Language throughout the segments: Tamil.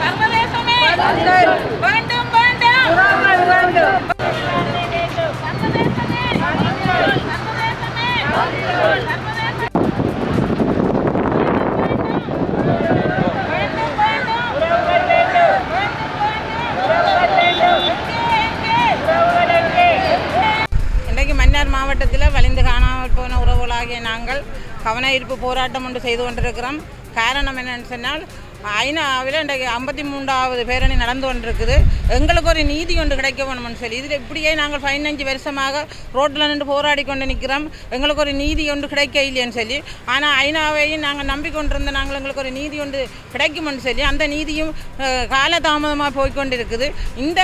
சர்வதேசமே. வேண்டும் மாவட்டத்தில் வலிந்து காணாமல் போன உறவுகளாகிய நாங்கள் கவன ஈர்ப்பு போராட்டம் ஒன்று செய்து கொண்டிருக்கிறோம். காரணம் என்னன்னு சொன்னால் ஐநாவில் இன்றைக்கு ஐம்பத்தி மூன்றாவது பேரணி நடந்து கொண்டிருக்குது. எங்களுக்கு ஒரு நீதி ஒன்று கிடைக்க வேணும்னு சொல்லி. இதில் இப்படியே நாங்கள் பதினஞ்சு வருஷமாக ரோட்டில் நின்று போராடி கொண்டு நிற்கிறோம். எங்களுக்கு ஒரு நீதி ஒன்று கிடைக்க இல்லைன்னு சொல்லி. ஆனால் ஐநாவையும் நாங்கள் நம்பிக்கொண்டிருந்த நாங்கள் எங்களுக்கு ஒரு நீதி ஒன்று கிடைக்கும்னு சொல்லி அந்த நீதியும் அஹ், காலதாமதமாக போய்க்கொண்டிருக்குது. இந்த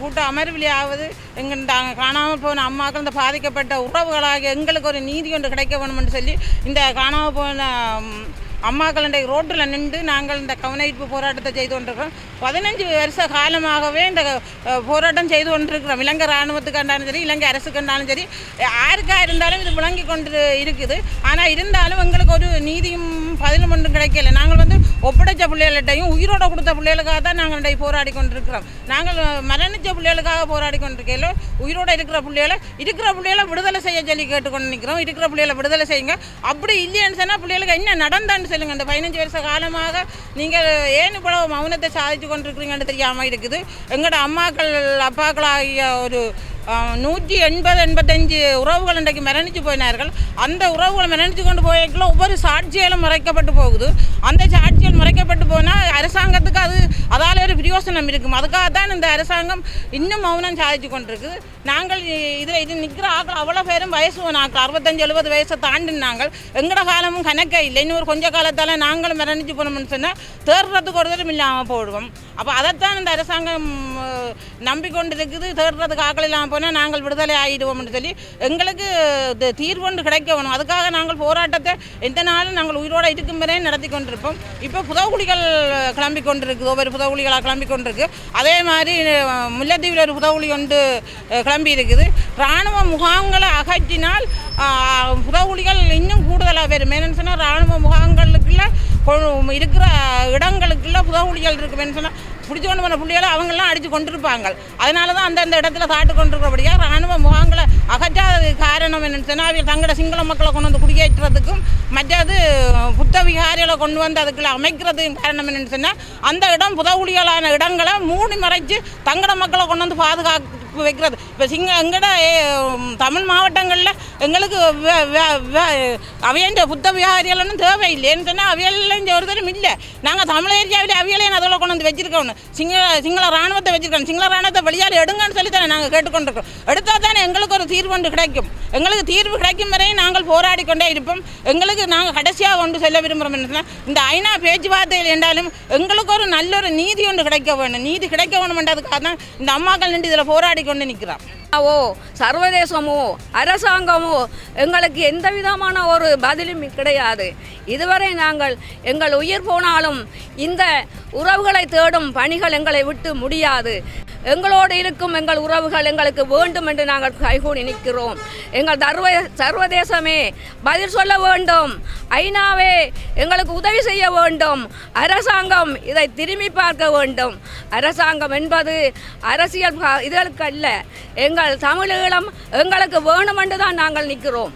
கூட்ட அமர்விலையாவது எங்கள் நாங்கள் காணாமல் போன அம்மாக்கள் இந்த பாதிக்கப்பட்ட உறவுகளாக எங்களுக்கு ஒரு நீதி ஒன்று கிடைக்க வேணும்னு சொல்லி இந்த காணாமல் போன அம்மாக்கள் இன்றைக்கு ரோட்டில் நின்று நாங்கள் இந்த கவனஈர்ப்பு போராட்டத்தை செய்து கொண்டிருக்கிறோம். பதினஞ்சு வருஷ காலமாகவே இந்த போராட்டம் செய்து கொண்டிருக்கிறோம். இலங்கை இராணுவத்துக்கு இருந்தாலும் சரி இலங்கை அரசுக்கு இருந்தாலும் சரி யாருக்காக இருந்தாலும் இது விளங்கி கொண்டு இருக்குது. ஆனால் இருந்தாலும் எங்களுக்கு ஒரு நீதியும் பதிலும் ஒன்றும் கிடைக்கல. நாங்கள் வந்து ஒப்படைச்ச பிள்ளைகள்கிட்டையும் உயிரோட கொடுத்த பிள்ளைகளுக்காக தான் நாங்கள் இன்றைக்கு போராடி கொண்டிருக்கிறோம். நாங்கள் மரணிச்ச பிள்ளைகளுக்காக போராடி கொண்டிருக்கையில் உயிரோட இருக்கிற பிள்ளைகளை இருக்கிற பிள்ளைகளை விடுதலை செய்ய சொல்லி கேட்டுக்கொண்டு நிற்கிறோம். இருக்கிற பிள்ளைகளை விடுதலை செய்யுங்க. அப்படி இல்லைன்னு சொன்னால் பிள்ளைகளுக்கு என்ன நடந்தான்னு சொல்லுங்கள் இந்த பதினஞ்சு வருஷ காலமாக நீங்கள் ஏன் இவ்வளவு மௌனத்தை சாதித்து கொண்டிருக்கிறீங்கன்னு தெரியாமல் இருக்குது. எங்களோட அம்மாக்கள் அப்பாக்களாகிய ஒரு நூற்றி எண்பது எண்பத்தஞ்சு உறவுகள் இன்றைக்கு மரணித்து போயினார்கள். அந்த உறவுகளை மரணித்து கொண்டு போயிருக்கலாம் ஒவ்வொரு சாட்சியாலும் மறைக்கப்பட்டு போகுது. அந்த சாட்சி கஷ்டப்பட்டு போனால் அரசாங்கத்துக்கு அது அதால் ஒரு பிரயோசனம் இருக்கும். அதுக்காக தான் இந்த அரசாங்கம் இன்னும் மௌனம் சாதிச்சு கொண்டிருக்குது நாங்கள் இதில் இது நிற்கிற ஆக்கள் அவ்வளோ பேரும் வயசு ஆக்கள் அறுபத்தஞ்சு எழுபது வயசை தாண்டினாங்கள் எங்கட காலமும் கணக்கே இல்லை. இன்னொரு கொஞ்ச காலத்தால் நாங்களும் மரணிச்சு போனோம்னு சொன்னால் தேடுறதுக்கு ஒரு தரம் இல்லாமல் போடுவோம் அப்போ அதைத்தான் இந்த அரசாங்கம் நம்பிக்கொண்டு நம்பிக்கொண்டிருக்குது. தேடுறதுக்கு ஆக்கள் இல்லாமல் போனால் நாங்கள் விடுதலை ஆகிடுவோம்னு சொல்லி எங்களுக்கு தீர்வொன்று கிடைக்க வேணும். அதுக்காக நாங்கள் போராட்டத்தை எந்த நாளும் நாங்கள் உயிரோடு இருக்கும் வரையும் நடத்தி கொண்டிருப்போம். இப்போ புதவுகுடிகள் கிளம்பி கொண்டிருக்குது. ஒவ்வொரு புதவுளிகளாக கிளம்பி கொண்டிருக்கு. அதே மாதிரி முல்லைத்தீவில் ஒரு புதவுளி ஒன்று கிளம்பி இருக்குது இராணுவ முகாம்களை அகற்றினால் புதவுளிகள் இன்னும் கூடுதலாக வரும். என்னென்னு சொன்னால் இராணுவ முகாம்களுக்குள்ள கொ- இருக்கிற இடங்களுக்குள்ள புதவுளிகள் இருக்குன்னு சொன்னால் பிடிச்சி கொண்டு போன புள்ளிகளை அவங்கெல்லாம் அடித்து கொண்டிருப்பாங்க. அதனால தான் அந்தந்த இடத்துல சாட்டு கொண்டிருக்கிறபடியாக இராணுவ முகாம்களை அகற்றாத காரணம் என்னன்னு சொன்னால் அவங்க தங்களோட சிங்கள மக்களை கொண்டு வந்து குடியேற்றுறதுக்கும் மற்றது புத்த விகாரிகளை கொண்டு வந்து அதுக்குள்ள அமைக்கிறதுக்கும் காரணம் என்னன்னு சொன்னால் அந்த இடம் புதவுளிகளான இடங்களை மூடி மறைச்சு தங்களோட மக்களை கொண்டு வந்து பாதுகாப்பு வைக்கிறது. இப்போ சிங்க எங்கட தமிழ் மாவட்டங்களில் எங்களுக்கு வே- அவையண்ட புத்த விகாரிகளும் தேவையில்லை. ஏன்னு சொன்னால் அவையெல்லாம் ஒரு தரம் இல்லை. நாங்கள் தமிழ் ஏரியாவில் அவையலையும் அதில் கொண்டு வந்து வச்சிருக்கோம் சிங்கள சிங்கள ராணுவத்தை வச்சிருக்கோம் சிங்கள ராணுவத்தை வெளியால் எடுங்கன்னு சொல்லி தானே நாங்கள் கேட்டுக்கொண்டிருக்கோம். எடுத்தால் தானே எங்களுக்கு ஒரு தீர்வு ஒன்று கிடைக்கும். எங்களுக்கு தீர்வு கிடைக்கும் வரை நாங்கள் போராடி கொண்டே இருப்போம். எங்களுக்கு நாங்கள் கடைசியாக கொண்டு செல்ல விரும்புகிறோம் என்னன்னா இந்த ஐநா பேச்சுவார்த்தையில் என்றாலும் எங்களுக்கு ஒரு நல்ல ஒரு நீதி ஒன்று கிடைக்க வேணும். நீதி கிடைக்க வேணுமென்றதுக்காக தான் இந்த அம்மாக்கள் நின்று இதில் போராடி கொண்டு நிற்கிறான் ஓ சர்வதேசமோ அரசாங்கமோ எங்களுக்கு எந்த விதமான ஒரு பதிலும் கிடையாது. இதுவரை நாங்கள் எங்கள் உயிர் போனாலும் இந்த உறவுகளை தேடும் பணிகள் எங்களை விட்டு முடியாது. எங்களோடு இருக்கும் எங்கள் உறவுகள் எங்களுக்கு வேண்டும் என்று நாங்கள் கைகூடி நிற்கிறோம். எங்கள் தர்வ சர்வதேசமே பதில் சொல்ல வேண்டும். ஐநாவே எங்களுக்கு உதவி செய்ய வேண்டும். அரசாங்கம் இதை திரும்பி பார்க்க வேண்டும். அரசாங்கம் என்பது அரசியல் இதற்கு அல்ல எங்கள் தமிழீழம் எங்களுக்கு வேணும் என்று தான் நாங்கள் நிற்கிறோம்.